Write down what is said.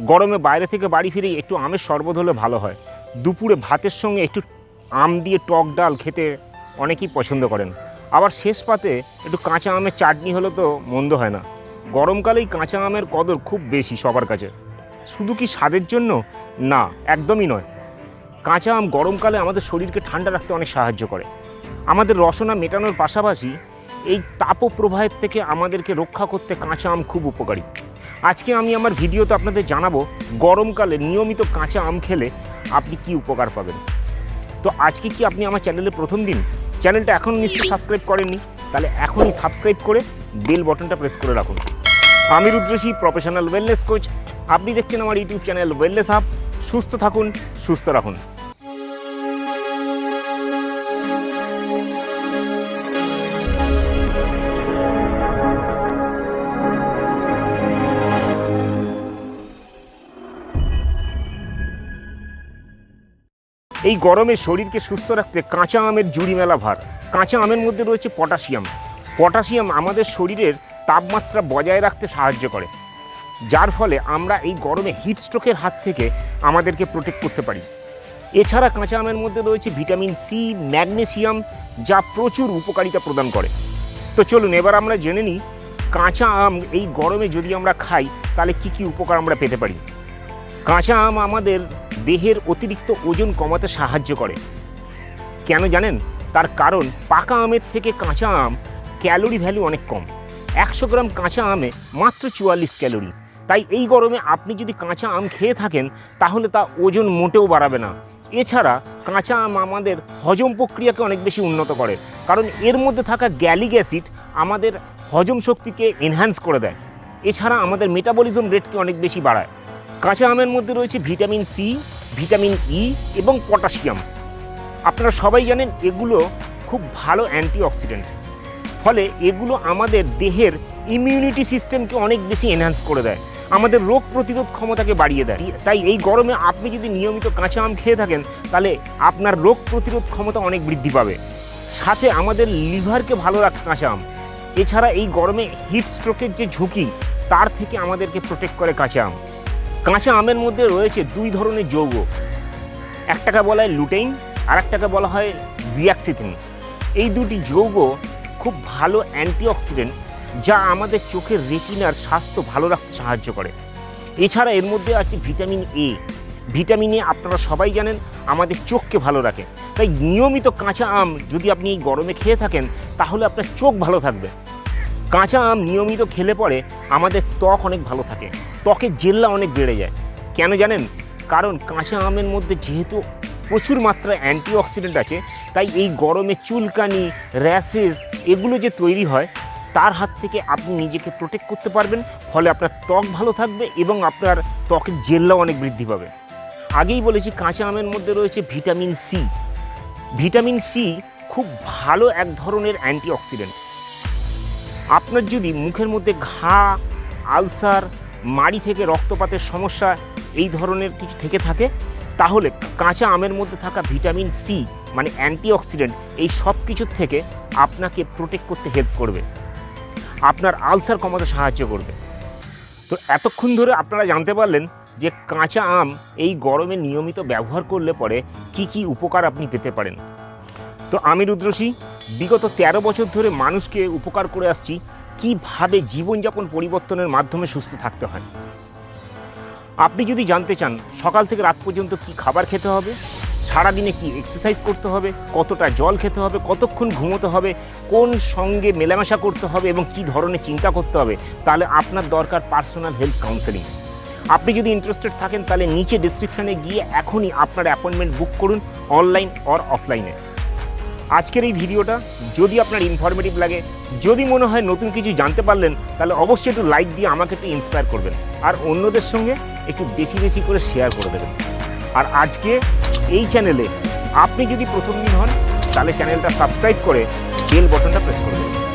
গরমে বাইরে থেকে বাড়ি ফিরে একটু আমের শরবত হলে ভালো হয়। দুপুরে ভাতের সঙ্গে একটু আম দিয়ে টক ডাল খেতে অনেকেই পছন্দ করেন। আবার শেষ পাতে একটু কাঁচা আমের চাটনি হলে তো মন্দ হয় না। গরমকালেই কাঁচা আমের কদর খুব বেশি সবার কাছে। শুধু কি স্বাদের জন্য? না, একদমই নয়। কাঁচা আম গরমকালে আমাদের শরীরকে ঠান্ডা রাখতে অনেক সাহায্য করে। আমাদের রসনা মেটানোর পাশাপাশি এই তাপপ্রবাহের থেকে আমাদেরকে রক্ষা করতে কাঁচা আম খুব উপকারী। আজকে আমি আমার ভিডিওতে আপনাদের জানাব গরমকালে নিয়মিত কাঁচা আম খেলে আপনি কি উপকার পাবেন। তো আজকে কি আপনি আমার চ্যানেলের প্রথম দিন? চ্যানেলটা এখন নিশ্চয়ই সাবস্ক্রাইব করেননি, তাহলে এখনই সাবস্ক্রাইব করে বেল বটনটা প্রেস করে রাখুন। আমি রুদ্রশী প্রফেশনাল ওয়েলনেস কোচ আপনি দেখছেন আমার ইউটিউব চ্যানেল ওয়েলনেস হাব সুস্থ থাকুন, সুস্থ রাখুন। এই গরমে শরীরকে সুস্থ রাখতে কাঁচা আমের জুড়ি মেলা ভার। কাঁচা আমের মধ্যে রয়েছে পটাশিয়াম। পটাশিয়াম আমাদের শরীরের তাপমাত্রা বজায় রাখতে সাহায্য করে। যার ফলে আমরা এই গরমে হিট স্ট্রোকের হাত থেকে আমাদেরকে প্রোটেক্ট করতে পারি। এছাড়া কাঁচা আমের মধ্যে রয়েছে ভিটামিন সি ম্যাগনেসিয়াম যা প্রচুর উপকারিতা প্রদান করে। তো চলুন, এবার আমরা জেনে নিই কাঁচা আম এই গরমে যদি আমরা খাই, তাহলে কি কি উপকার আমরা পেতে পারি? কাঁচা আম আমাদের দেহের অতিরিক্ত ওজন কমাতে সাহায্য করে। কেন জানেন? তার কারণ পাকা আমের থেকে কাঁচা আম ক্যালোরি ভ্যালু অনেক কম। একশো গ্রাম কাঁচা আমে মাত্র চুয়াল্লিশ ক্যালোরি। তাই এই গরমে আপনি যদি কাঁচা আম খেয়ে থাকেন, তাহলে তা ওজন মোটেও বাড়াবে না। এছাড়া কাঁচা আম আমাদের হজম প্রক্রিয়াকে অনেক বেশি উন্নত করে, কারণ এর মধ্যে থাকা গ্যালিক অ্যাসিড আমাদের হজম শক্তিকে এনহ্যান্স করে দেয়। এছাড়া আমাদের মেটাবলিজম রেটকে অনেক বেশি বাড়ায়। কাঁচা আমের মধ্যে রয়েছে ভিটামিন সি, ভিটামিন ই এবং পটাশিয়াম। আপনারা সবাই জানেন এগুলো খুব ভালো অ্যান্টিঅক্সিডেন্ট। ফলে এগুলো আমাদের দেহের ইমিউনিটি সিস্টেমকে অনেক বেশি এনহ্যান্স করে দেয়। আমাদের রোগ প্রতিরোধ ক্ষমতাকে বাড়িয়ে দেয়। তাই এই গরমে আপনি যদি নিয়মিত কাঁচা আম খেয়ে থাকেন, তাহলে আপনার রোগ প্রতিরোধ ক্ষমতা অনেক বৃদ্ধি পাবে। সাথে আমাদের লিভারকে ভালো রাখে কাঁচা আম। এছাড়া এই গরমে হিট স্ট্রোকের যে ঝুঁকি, তার থেকে আমাদেরকে প্রোটেক্ট করে কাঁচা আম। কাঁচা আমের মধ্যে রয়েছে দুই ধরনের যৌগ। একটাকে বলা হয় লুটেইন আর একটাকে বলা হয় জিয়াক্সিথিন এই দুটি যৌগ খুব ভালো অ্যান্টিঅক্সিডেন্ট যা আমাদের চোখের রেটিনার স্বাস্থ্য ভালো রাখতে সাহায্য করে। এছাড়া এর মধ্যে আছে ভিটামিন এ ভিটামিন এ আপনারা সবাই জানেন, আমাদের চোখকে ভালো রাখে। তাই নিয়মিত কাঁচা আম যদি আপনি এই গরমে খেয়ে থাকেন, তাহলে আপনার চোখ ভালো থাকবে। কাঁচা আম নিয়মিত খেলে পরে আমাদের ত্বক অনেক ভালো থাকে। ত্বকের জেল্লা অনেক বেড়ে যায়। কেন জানেন? কারণ কাঁচা আমের মধ্যে যেহেতু প্রচুর মাত্রায় অ্যান্টিঅক্সিডেন্ট আছে, তাই এই গরমে চুলকানি, র্যাশেস এগুলো যে তৈরি হয়, তার হাত থেকে আপনি নিজেকে প্রোটেক্ট করতে পারবেন, ফলে আপনার ত্বক ভালো থাকবে এবং আপনার ত্বকের জেল্লাও অনেক বৃদ্ধি পাবে। আগেই বলেছি কাঁচা আমের মধ্যে রয়েছে ভিটামিন সি। ভিটামিন সি খুব ভালো এক ধরনের অ্যান্টিঅক্সিডেন্ট। আপনার যদি মুখের মধ্যে ঘা, আলসার, মাড়ি থেকে রক্তপাতের সমস্যা এই ধরনের কিছু থেকে থাকে, তাহলে কাঁচা আমের মধ্যে থাকা ভিটামিন সি মানে অ্যান্টিঅক্সিডেন্ট, এই সব কিছুর থেকে আপনাকে প্রোটেক্ট করতে হেল্প করবে। আপনার আলসার কমাতে সাহায্য করবে। তো এতক্ষণ ধরে আপনারা জানতে পারলেন যে কাঁচা আম এই গরমে নিয়মিত ব্যবহার করলে পরে কি কি উপকার আপনি পেতে পারেন। তো আমি রুদ্রসী বিগত ১৩ বছর ধরে মানুষকে উপকার করে আসছি কীভাবে জীবনযাপন পরিবর্তনের মাধ্যমে সুস্থ থাকতে হয়। আপনি যদি জানতে চান সকাল থেকে রাত পর্যন্ত কি খাবার খেতে হবে, সারাদিনে কি এক্সারসাইজ করতে হবে, কতটা জল খেতে হবে, কতক্ষণ ঘুমোতে হবে, কোন সঙ্গে মেলামেশা করতে হবে এবং কি ধরনের চিন্তা করতে হবে, তাহলে আপনার দরকার পার্সোনাল হেলথ কাউন্সেলিং আপনি যদি ইন্টারেস্টেড থাকেন তাহলে নিচে ডিসক্রিপশানে গিয়ে এখনই আপনার অ্যাপয়েন্টমেন্ট বুক করুন অনলাইন অর অফলাইনে আজকের এই ভিডিওটা যদি আপনার ইনফরমেটিভ লাগে, যদি মনে হয় নতুন কিছু জানতে পারলেন, তাহলে অবশ্যই একটু লাইক দিয়ে আমাকে একটু ইন্সপায়ার করবেন। আর অন্যদের সঙ্গে একটু বেশি বেশি করে শেয়ার করে দেবেন। আর আজকে এই চ্যানেলে আপনি যদি প্রথম দিন হন, তাহলে চ্যানেলটা সাবস্ক্রাইব করে বেল বটনটা প্রেস করে দেবেন।